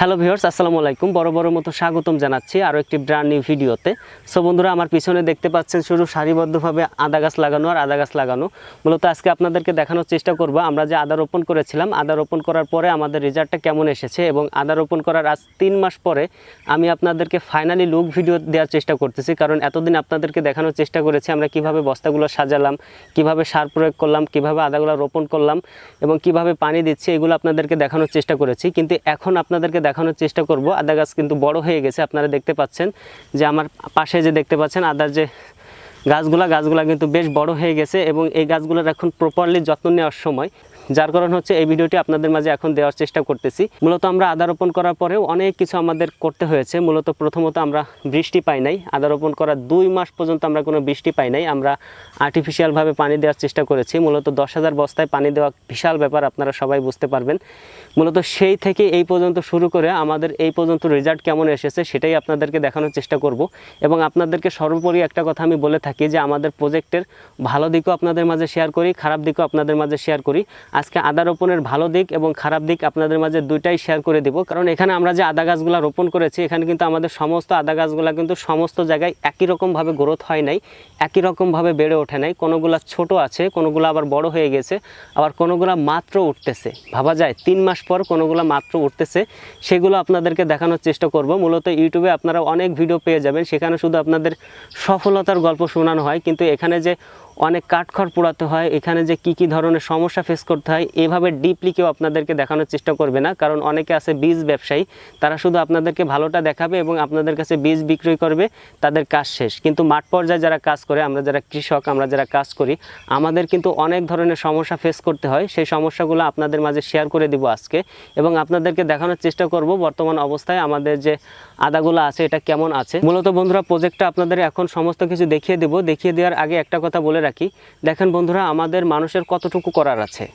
Hello viewers আসসালামু আলাইকুম। বড় বড় মতো স্বাগতম জানাচ্ছি আরও একটি ব্র্যান্ড নিউ ভিডিওতে। সো বন্ধুরা, আমার পিছনে দেখতে পাচ্ছেন শুধু সারিবদ্ধভাবে আদা গাছ লাগানো আর আদা গাছ লাগানো। মূলত আজকে আপনাদেরকে দেখানোর চেষ্টা করব আমরা যে আদা রোপণ করেছিলাম। আদা রোপণ করার পরে আমাদের রেজাল্টটা কেমন এসেছে এবং আদা রোপণ করার আজ তিন মাস পরে আমি আপনাদেরকে ফাইনালি লুক ভিডিও দেওয়ার চেষ্টা করতেছি। কারণ এতদিন আপনাদেরকে দেখানোর চেষ্টা করেছি আমরা কীভাবে বস্তাগুলো সাজালাম, কীভাবে সার প্রয়োগ করলাম, কীভাবে আদাগুলো রোপণ করলাম এবং কীভাবে পানি দিচ্ছি, এগুলো আপনাদেরকে দেখানোর চেষ্টা করেছি। কিন্তু এখন আপনাদেরকে দেখানোর চেষ্টা করব। আদা গাছ কিন্তু বড় হয়ে গেছে, আপনারা দেখতে পাচ্ছেন যে আমার পাশে যে দেখতে পাচ্ছেন আদার যে গাছগুলা গাছগুলা কিন্তু বেশ বড় হয়ে গেছে এবং এই গাছগুলোর এখন প্রপারলি যত্ন নেওয়ার সময় যার কারণ হচ্ছে এই ভিডিওটি আপনাদের মাঝে এখন দেওয়ার চেষ্টা করতেছি। মূলত আমরা আদা রোপণ করার পরেও অনেক কিছু আমাদের করতে হয়েছে। মূলত প্রথমত আমরা বৃষ্টি পাই নাই। আদা রোপণ করার দুই মাস পর্যন্ত আমরা কোনো বৃষ্টি পাই নাই। আমরা আর্টিফিশিয়ালভাবে পানি দেওয়ার চেষ্টা করেছি। মূলত দশ হাজার বস্তায় পানি দেওয়া বিশাল ব্যাপার আপনারা সবাই বুঝতে পারবেন। মূলত সেই থেকে এই পর্যন্ত শুরু করে আমাদের এই পর্যন্ত রেজাল্ট কেমন এসেছে সেটাই আপনাদেরকে দেখানোর চেষ্টা করব। এবং আপনাদেরকে সর্বোপরি একটা কথা আমি বলে থাকি যে আমাদের প্রজেক্টের ভালো দিকও আপনাদের মাঝে শেয়ার করি, খারাপ দিকও আপনাদের মাঝে শেয়ার করি। আজকে আদা রোপণের ভালো দিক এবং খারাপ দিক আপনাদের মাঝে দুইটাই শেয়ার করে দিব। কারণ এখানে আমরা যে আদা গাছগুলো রোপণ করেছি, এখানে কিন্তু আমাদের সমস্ত আদা গাছগুলো কিন্তু সমস্ত জায়গায় একই রকমভাবে গ্রোথ হয় নাই, একই রকমভাবে বেড়ে ওঠে নাই। কোনোগুলো ছোট আছে, কোনোগুলো আবার বড় হয়ে গেছে, আবার কোনোগুলো মাত্র উঠতেছে। ভাবা যায়, তিন মাস পর কোনোগুলো মাত্র উঠতেছে। সেগুলো আপনাদেরকে দেখানোর চেষ্টা করব। মূলত ইউটিউবে আপনারা অনেক ভিডিও পেয়ে যাবেন, সেখানে শুধু আপনাদের সফলতার গল্প শোনানো হয়। কিন্তু এখানে যে অনেক কাঠখড় পোড়াতে হয়। এখানে যে কি কি ধরনের সমস্যা ফেস করতে হয়, এভাবে ডিপলি কেউ আপনাদেরকে দেখানোর চেষ্টা করবে না। কারণ অনেকে আছে বীজ ব্যবসায়ী, তারা শুধু আপনাদেরকে ভালোটা দেখাবে এবং আপনাদের কাছে বীজ বিক্রয় করবে, তাদের কাজ শেষ। কিন্তু মাঠ পর্যায়ে যারা কাজ করে, আমরা যারা কৃষক, আমরা যারা কাজ করি, আমাদের কিন্তু অনেক ধরনের সমস্যা ফেস করতে হয়। সেই সমস্যাগুলো আপনাদের মাঝে শেয়ার করে দিব আজকে এবং আপনাদেরকে দেখানোর চেষ্টা করব বর্তমান অবস্থায় আমাদের যে আদাগুলো আছে, এটা কেমন আছে। মূলত বন্ধুরা প্রজেক্টটা আপনাদের এখন সমস্ত কিছু দেখিয়ে দেব। দেখিয়ে দেওয়ার আগে একটা কথা বলে রাখি। দেখেন বন্ধুরা, আমাদের মানুষের কতটুকু করার আছে।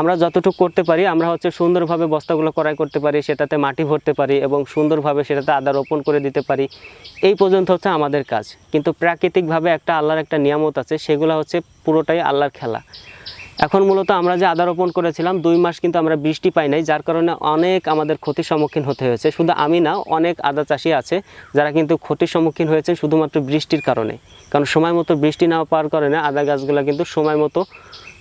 আমরা যতটুকু করতে পারি, আমরা হচ্ছে সুন্দরভাবে বস্তাগুলো করাই করতে পারি, সেটাতে মাটি ভরতে পারি এবং সুন্দরভাবে সেটাতে আদা রোপণ করে দিতে পারি। এই পর্যন্ত হচ্ছে আমাদের কাজ। কিন্তু প্রাকৃতিকভাবে একটা আল্লাহর একটা নিয়ামত আছে, সেগুলো হচ্ছে পুরোটাই আল্লাহর খেলা। এখন মূলত আমরা যে আদা রোপণ করেছিলাম, দুই মাস কিন্তু আমরা বৃষ্টি পাই নাই, যার কারণে অনেক আমাদের ক্ষতির সম্মুখীন হতে হয়েছে। শুধু আমি না, অনেক আদা চাষি আছে যারা কিন্তু ক্ষতির সম্মুখীন হয়েছে শুধুমাত্র বৃষ্টির কারণে। কারণ সময় মতো বৃষ্টি না পাওয়ার কারণে আদা গাছগুলো কিন্তু সময় মতো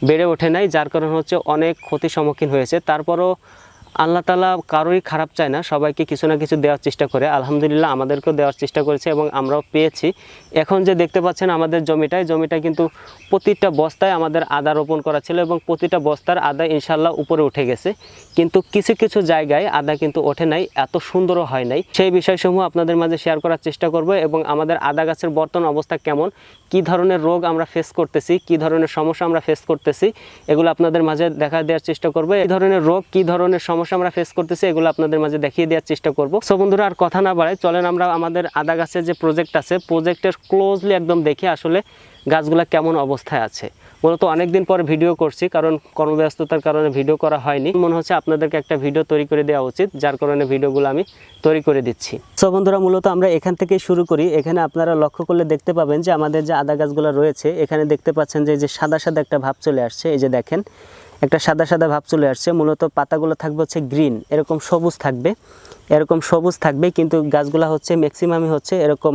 বেড়ে ওঠে নাই, যার কারণে হচ্ছে অনেক ক্ষতির সম্মুখীন হয়েছে। তারপরও আল্লাহ তালা কারোরই খারাপ চায় না, সবাইকে কিছু না কিছু দেওয়ার চেষ্টা করে। আলহামদুলিল্লাহ আমাদেরকেও দেওয়ার চেষ্টা করেছে এবং আমরাও পেয়েছি। এখন যে দেখতে পাচ্ছেন আমাদের জমিটায় জমিটা কিন্তু প্রতিটা বস্তায় আমাদের আদা রোপণ করা ছিল এবং প্রতিটা বস্তার আদা ইনশাল্লাহ উপরে উঠে গেছে। কিন্তু কিছু কিছু জায়গায় আদা কিন্তু ওঠে নাই, এত সুন্দরও হয় নাই। সেই বিষয়সমূহ আপনাদের মাঝে শেয়ার করার চেষ্টা করব এবং আমাদের আদা গাছের বর্তমান অবস্থা কেমন, কি ধরনের রোগ আমরা ফেস করতেছি, কি ধরনের সমস্যা আমরা ফেস করতেছি, এগুলো আপনাদের মাঝে দেখা দেওয়ার চেষ্টা করব। এই ধরনের রোগ, কি ধরনের সমস্যা আমরা ফেস করতেছি, এগুলো আপনাদের মাঝে দেখিয়ে দেওয়ার চেষ্টা করব। সো বন্ধুরা, আর কথা না বাড়ায়, চলেন আমরা আমাদের আদা গাছের যে প্রজেক্ট আছে প্রজেক্টের ক্লোজলি একদম দেখে আসলে গাছগুলা কেমন অবস্থায় আছে। মূলত অনেকদিন পর ভিডিও করছি, কারণ কর্মব্যস্ততার কারণে ভিডিও করা হয়নি। মনে হচ্ছে আপনাদেরকে একটা ভিডিও তৈরি করে দেওয়া উচিত, যার কারণে ভিডিওগুলো আমি তৈরি করে দিচ্ছি। সো বন্ধুরা, মূলত আমরা এখান থেকেই শুরু করি। এখানে আপনারা লক্ষ্য করলে দেখতে পাবেন যে আমাদের যে আদা গাছগুলো রয়েছে, এখানে দেখতে পাচ্ছেন যে যে সাদা সাদা একটা ভাব চলে আসছে। এই যে দেখেন একটা সাদা সাদা ভাব চলে আসছে। মূলত পাতাগুলো থাকবে হচ্ছে গ্রিন এরকম সবুজ থাকবে। এরকম সবুজ থাকবে, কিন্তু গাছগুলো হচ্ছে ম্যাক্সিমামই হচ্ছে এরকম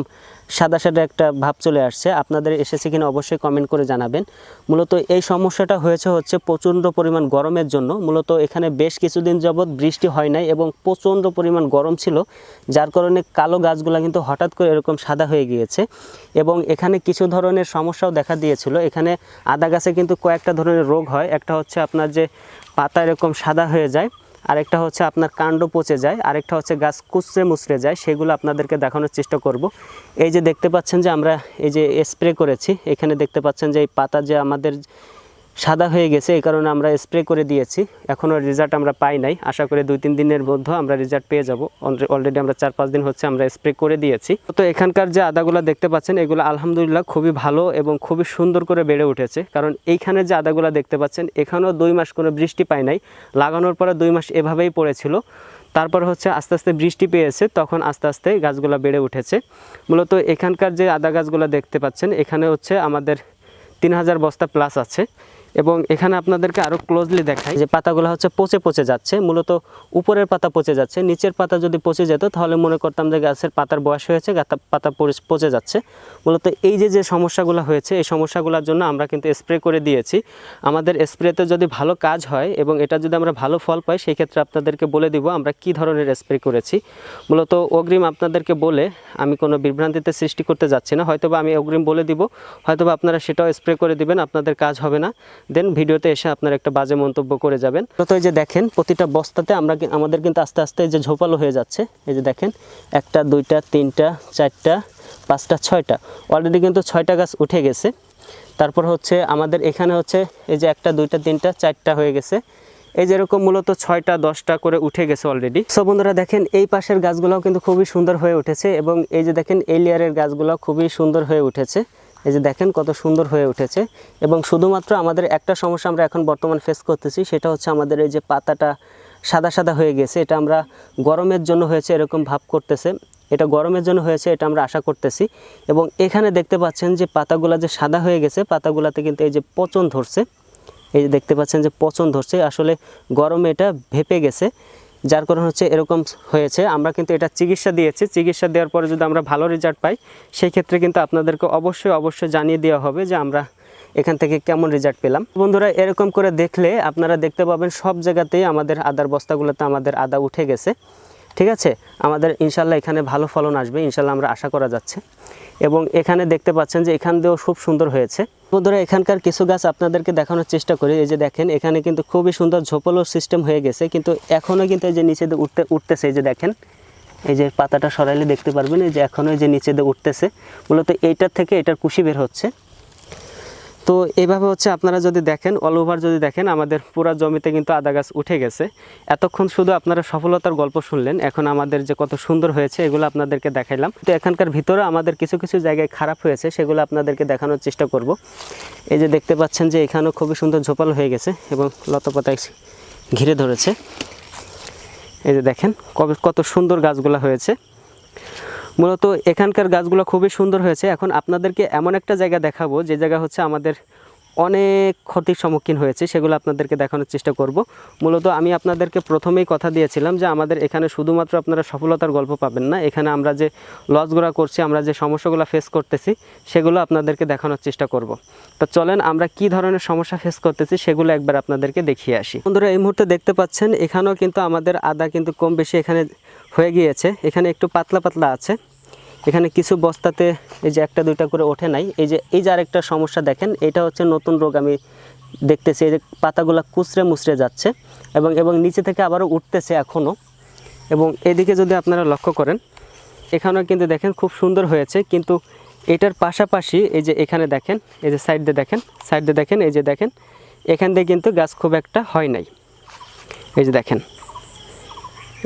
সাদা সাদা একটা ভাব চলে আসছে। আপনাদের এসেছে কিনা অবশ্যই কমেন্ট করে জানাবেন। মূলত এই সমস্যাটা হয়েছে হচ্ছে প্রচণ্ড পরিমাণ গরমের জন্য। মূলত এখানে বেশ কিছুদিন যাবৎ বৃষ্টি হয় নাই এবং প্রচণ্ড পরিমাণ গরম ছিল, যার কারণে কালো গাছগুলো কিন্তু হঠাৎ করে এরকম সাদা হয়ে গিয়েছে। এবং এখানে কিছু ধরনের সমস্যাও দেখা দিয়েছিল। এখানে আদা গাছে কিন্তু কয়েকটা ধরনের রোগ হয়। একটা হচ্ছে আপনার যে পাতা এরকম সাদা হয়ে যায় আরেকটা হচ্ছে আপনার কাণ্ড পচে যায়, আরেকটা হচ্ছে গাছ কুচড়ে মুচড়ে যায়, সেগুলো আপনাদেরকে দেখানোর চেষ্টা করব। এই যে দেখতে পাচ্ছেন যে আমরা এই যে স্প্রে করেছি, এখানে দেখতে পাচ্ছেন যে এই পাতা যে আমাদের সাদা হয়ে গেছে, এই কারণে আমরা স্প্রে করে দিয়েছি। এখনও রেজাল্ট আমরা পাই নাই। আশা করি দুই তিন দিনের মধ্যে আমরা রেজাল্ট পেয়ে যাব। অলরেডি আমরা চার পাঁচ দিন হচ্ছে আমরা স্প্রে করে দিয়েছি। তো এখানকার যে আদাগুলো দেখতে পাচ্ছেন, এগুলো আলহামদুলিল্লাহ খুবই ভালো এবং খুবই সুন্দর করে বেড়ে উঠেছে। কারণ এইখানে যে আদাগুলো দেখতে পাচ্ছেন, এখানেও দুই মাস কোনো বৃষ্টি পাই নাই। লাগানোর পরে দুই মাস এভাবেই পড়েছিল। তারপর হচ্ছে আস্তে আস্তে বৃষ্টি পেয়েছে, তখন আস্তে আস্তে গাছগুলো বেড়ে উঠেছে। মূলত এখানকার যে আদা গাছগুলো দেখতে পাচ্ছেন, এখানে হচ্ছে আমাদের তিন হাজার বস্তা প্লাস আছে। এবং এখানে আপনাদেরকে আরও ক্লোজলি দেখাই যে পাতাগুলো হচ্ছে পচে পচে যাচ্ছে, মূলত উপরের পাতা পচে যাচ্ছে, নিচের পাতা যদি পচে যেত তাহলে মনে করতাম যে গাছের পাতার বয়স হয়েছে পাতা পচে যাচ্ছে। মূলত এই যে যে সমস্যাগুলো হয়েছে, এই সমস্যাগুলোর জন্য আমরা কিন্তু স্প্রে করে দিয়েছি। আমাদের স্প্রেতে যদি ভালো কাজ হয় এবং এটা যদি আমরা ভালো ফল পাই সেই ক্ষেত্রে আপনাদেরকে বলে দিব আমরা কি ধরনের স্প্রে করেছি। মূলত অগ্রিম আপনাদেরকে বলে আমি কোনো বিভ্রান্তিতে সৃষ্টি করতে যাচ্ছি না, হয়তোবা আমি অগ্রিম বলে দিব, হয়তোবা আপনারা সেটাও স্প্রে করে দিবেন, আপনাদের কাজ হবে না। দেন ভিডিওতে এসে আপনারা একটা বাজে মন্তব্য করে যাবেন। তো এই যে দেখেন, প্রতিটা বস্তাতে আমরা আমাদের কিন্তু আস্তে আস্তে যে ঝোপালো হয়ে যাচ্ছে। এই যে দেখেন, একটা, দুইটা, তিনটা, চারটা, পাঁচটা, ছয়টা। অলরেডি কিন্তু ছয়টা গাছ উঠে গেছে। তারপর হচ্ছে আমাদের এখানে হচ্ছে এই যে একটা, দুইটা, তিনটা, চারটা হয়ে গেছে। এই যেরকম মূলত ছয়টা, দশটা করে উঠে গেছে অলরেডি সো বন্ধুরা দেখেন, এই পাশের গাছগুলোও কিন্তু খুবই সুন্দর হয়ে উঠেছে এবং এই যে দেখেন, এই লেয়ারের গাছগুলো খুবই সুন্দর হয়ে উঠেছে। এই যে দেখেন কত সুন্দর হয়ে উঠেছে। এবং শুধুমাত্র আমাদের একটা সমস্যা আমরা এখন বর্তমান ফেস করতেছি, সেটা হচ্ছে আমাদের এই যে পাতাটা সাদা সাদা হয়ে গেছে, এটা আমরা গরমের জন্য হয়েছে এরকম ভাব করতেছে। এটা গরমের জন্য হয়েছে, এটা আমরা আশা করতেছি। এবং এখানে দেখতে পাচ্ছেন যে পাতাগুলো যে সাদা হয়ে গেছে, পাতাগুলোতে কিন্তু এই যে পচন ধরছে। এই যে দেখতে পাচ্ছেন যে পচন ধরছে, আসলে গরমে এটা ভেপে গেছে। যার কারণ হচ্ছে এরকম হয়েছে। আমরা কিন্তু এটা চিকিৎসা দিয়েছি। চিকিৎসা দেওয়ার পরে যদি আমরা ভালো রেজাল্ট পাই, সেই ক্ষেত্রে কিন্তু আপনাদেরকে অবশ্যই অবশ্যই জানিয়ে দেওয়া হবে যে আমরা এখান থেকে কেমন রেজাল্ট পেলাম। বন্ধুরা, এরকম করে দেখলে আপনারা দেখতে পাবেন সব জায়গাতেই আমাদের আদার বস্তাগুলোতে আমাদের আদা উঠে গেছে। ঠিক আছে? আমাদের ইনশাল্লাহ এখানে ভালো ফলন আসবে। ইনশাল্লাহ আমরা আশা করা যাচ্ছে। এবং এখানে দেখতে পাচ্ছেন যে এখান দিয়েও খুব সুন্দর হয়েছে। বন্ধুরা, এখানকার কিছু গাছ আপনাদেরকে দেখানোর চেষ্টা করি। এই যে দেখেন, এখানে কিন্তু খুবই সুন্দর ঝোপলো সিস্টেম হয়ে গেছে, কিন্তু এখনও কিন্তু এই যে নিচে দিয়ে উঠতে, উঠতেছে। এই যে দেখেন, এই যে পাতাটা সরাইলে দেখতে পারবেন, এই যে এখনও এই যে নিচে দিয়ে উঠতেছে। মূলত এইটার থেকে এটার কুশি বের হচ্ছে। তো এইভাবে হচ্ছে আপনারা যদি দেখেন অল ওভার যদি দেখেন, আমাদের পুরা জমিতে কিন্তু আদা গাছ উঠে গেছে। এতক্ষণ শুধু আপনারা সফলতার গল্প শুনলেন, এখন আমাদের যে কত সুন্দর হয়েছে এগুলো আপনাদেরকে দেখাইলাম। তো এখানকার ভিতরে আমাদের কিছু কিছু জায়গায় খারাপ হয়েছে, সেগুলো আপনাদেরকে দেখানোর চেষ্টা করব। এই যে দেখতে পাচ্ছেন যে এখানেও খুবই সুন্দর ঝোপাল হয়ে গেছে এবং লতাপাতায় ঘিরে ধরেছে। এই যে দেখেন, কবে কত সুন্দর গাছগুলো হয়েছে। মূলত এখানকার গাছগুলো খুবই সুন্দর হয়েছে। এখন আপনাদেরকে এমন একটা জায়গা দেখাবো, যে জায়গা হচ্ছে আমাদের অনেক ক্ষতির সম্মুখীন হয়েছে, সেগুলো আপনাদেরকে দেখানোর চেষ্টা করব। মূলত আমি আপনাদেরকে প্রথমেই কথা দিয়েছিলাম যে আমাদের এখানে শুধুমাত্র আপনারা সফলতার গল্প পাবেন না, এখানে আমরা যে লসগুলো করছি, আমরা যে সমস্যাগুলো ফেস করতেছি, সেগুলো আপনাদেরকে দেখানোর চেষ্টা করব। তো চলেন আমরা কি ধরনের সমস্যা ফেস করতেছি, সেগুলো একবার আপনাদেরকে দেখিয়ে আসি। বন্ধুরা, এই মুহূর্তে দেখতে পাচ্ছেন, এখানেও কিন্তু আমাদের আদা কিন্তু কম বেশি এখানে হয়ে গিয়েছে, এখানে একটু পাতলা পাতলা আছে। এখানে কিছু বস্তাতে এই যে একটা, দুইটা করে ওঠে নাই। এই যে এই যে আরেকটা সমস্যা দেখেন, এটা হচ্ছে নতুন রোগ আমি দেখতেছি। এই যে পাতাগুলো কুচড়ে মুচড়ে যাচ্ছে এবং এবং নিচে থেকে আবারও উঠতেছে এখনও এবং এদিকে যদি আপনারা লক্ষ্য করেন, এখানেও কিন্তু দেখেন খুব সুন্দর হয়েছে। কিন্তু এটার পাশাপাশি এই যে এখানে দেখেন, এই যে সাইড দিয়ে দেখেন, সাইড দিয়ে দেখেন, এই যে দেখেন, এখান দিয়ে কিন্তু গাছ খুব একটা হয় নাই। এই যে দেখেন,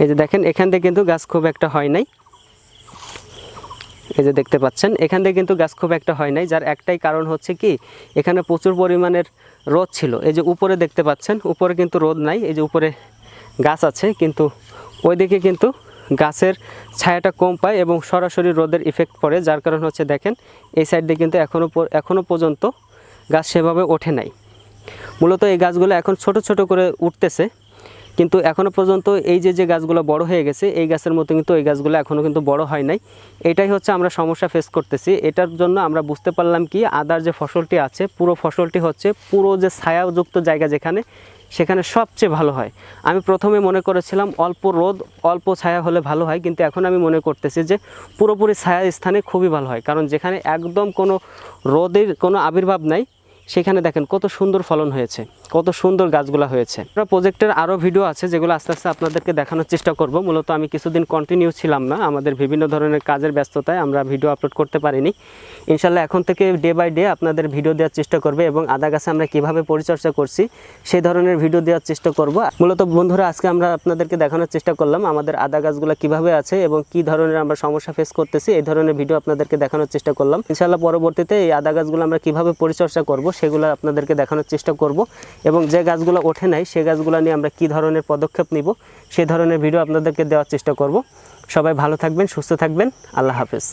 এই যে দেখেন, এখান দিয়ে কিন্তু গাছ খুব একটা হয় নাই। এই যে দেখতে পাচ্ছেন, এখান থেকে কিন্তু গাছ খুব একটা হয় নাই, যার একটাই কারণ হচ্ছে কি, এখানে প্রচুর পরিমাণের রোদ ছিল। এই যে উপরে দেখতে পাচ্ছেন, উপরে কিন্তু রোদ নাই, এই যে উপরে গাছ আছে, কিন্তু ওইদিকে কিন্তু গাছের ছায়াটা কম পায় এবং সরাসরি রোদের ইফেক্ট পড়ে, যার কারণ হচ্ছে দেখেন, এই সাইড দিয়ে কিন্তু এখনও এখনও পর্যন্ত গাছ সেভাবে ওঠে নাই। মূলত এই গাছগুলো এখন ছোট ছোট করে উঠতেছে কিন্তু এখনও পর্যন্ত এই যে যে গাছগুলো বড় হয়ে গেছে, এই গাছের মতো কিন্তু এই গাছগুলো এখনও কিন্তু বড় হয় নাই। এটাই হচ্ছে আমরা সমস্যা ফেস করতেছি। এটার জন্য আমরা বুঝতে পারলাম কি, আদার যে ফসলটি আছে, পুরো ফসলটি হচ্ছে পুরো যে ছায়াযুক্ত জায়গা যেখানে, সেখানে সবচেয়ে ভালো হয়। আমি প্রথমে মনে করেছিলাম অল্প রোদ, অল্প ছায়া হলে ভালো হয়, কিন্তু এখন আমি মনে করতেছি যে পুরোপুরি ছায়া স্থানে খুবই ভালো হয়। কারণ যেখানে একদম কোনো রোদের কোনো আবির্ভাব নাই সেখানে দেখেন কত সুন্দর ফলন হয়েছে, কত সুন্দর গাছগুলো হয়েছে। আমরা প্রজেক্টের আরও ভিডিও আছে যেগুলো আস্তে আস্তে আপনাদেরকে দেখানোর চেষ্টা করব। মূলত আমি কিছুদিন কন্টিনিউ ছিলাম না, আমাদের বিভিন্ন ধরনের কাজের ব্যস্ততায় আমরা ভিডিও আপলোড করতে পারিনি। ইনশাল্লাহ এখন থেকে ডে বাই ডে আপনাদের ভিডিও দেওয়ার চেষ্টা করবে এবং আদা গাছে আমরা কীভাবে পরিচর্যা করছি, সেই ধরনের ভিডিও দেওয়ার চেষ্টা করব। মূলত বন্ধুরা, আজকে আমরা আপনাদেরকে দেখানোর চেষ্টা করলাম আমাদের আদা গাছগুলো কীভাবে আছে এবং কি ধরনের আমরা সমস্যা ফেস করতেছি, এই ধরনের ভিডিও আপনাদেরকে দেখানোর চেষ্টা করলাম। ইনশাল্লাহ পরবর্তীতে এই আদা গাছগুলো আমরা কীভাবে পরিচর্যা করব সেগুলো আপনাদেরকে দেখানোর চেষ্টা করব এবং যে গাছগুলো ওঠে নাই, সে গাছগুলো নিয়ে আমরা কি ধরনের পদক্ষেপ নিব, সে ধরনের ভিডিও আপনাদেরকে দেওয়ার চেষ্টা করব। সবাই ভালো থাকবেন, সুস্থ থাকবেন। আল্লাহ হাফেজ।